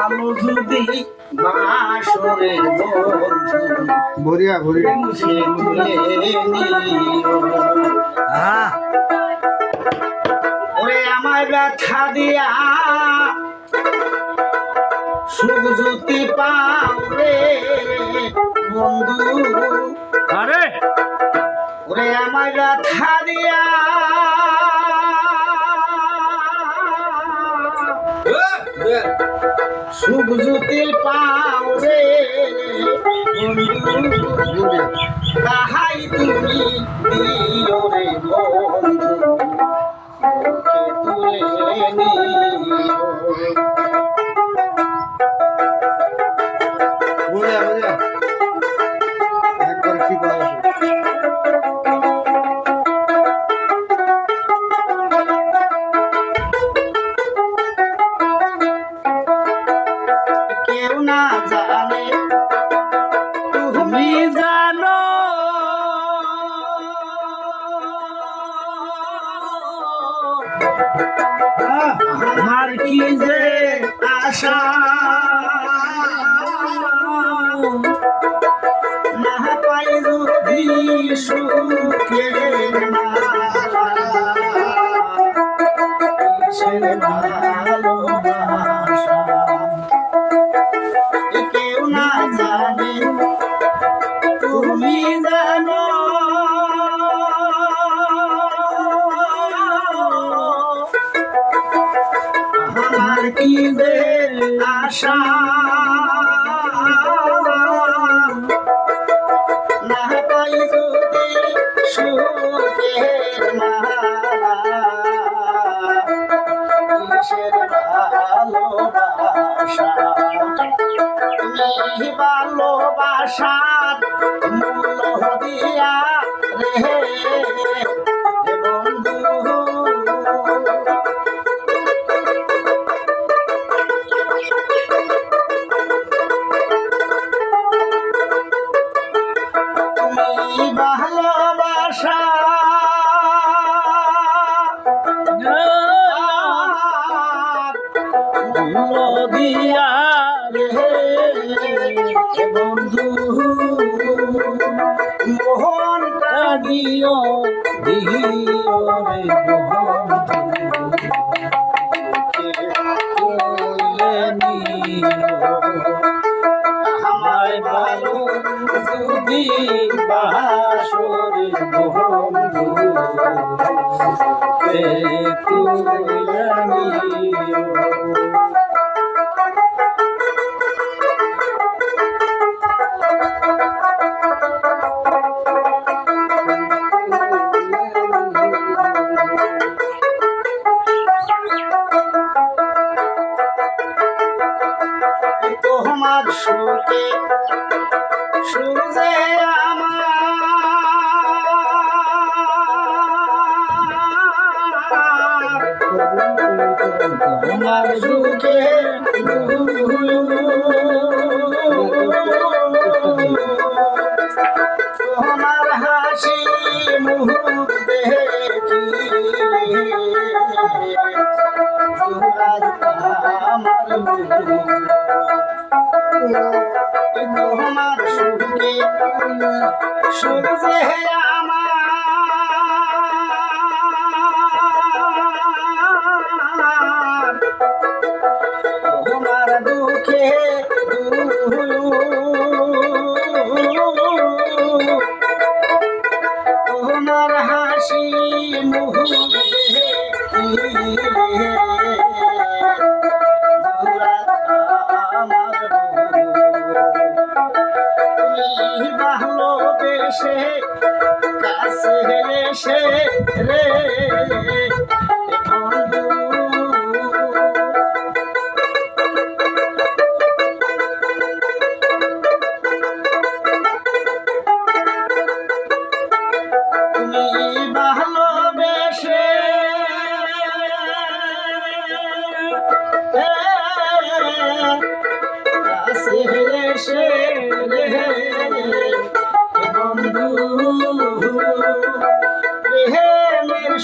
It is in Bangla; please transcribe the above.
ভালো যদি বাসরে ভরিয়া ভরিয়া মুছে মুলে হ্যাঁ ওরে আমার ব্যথা দিয়া সুখ জ্যোতি পাও রে বন্ধু। আরে! ওরে আমার ব্যথা দিয়া সুখ জ্যোতি পাও রে বন্ধু ভরিয়া তুমি দিও আমার কি যে আশা। না পাই যদি সুখের মালা, আমার কি যে আশা। না পাই যদি সুখের কিসের ভালোবাসা? তুমি ভালোবাসার মূল্য দিয়া নদিয়া বন্ধু। মোহনটা দিও দিও রে আমায় ভালো যদি বাসরে বন্ধু কে তোমার সুখে সুজে আমার। সুখে তোমার সুখে যে আমার ভালোবেসে কাছে এসে রে। তুমি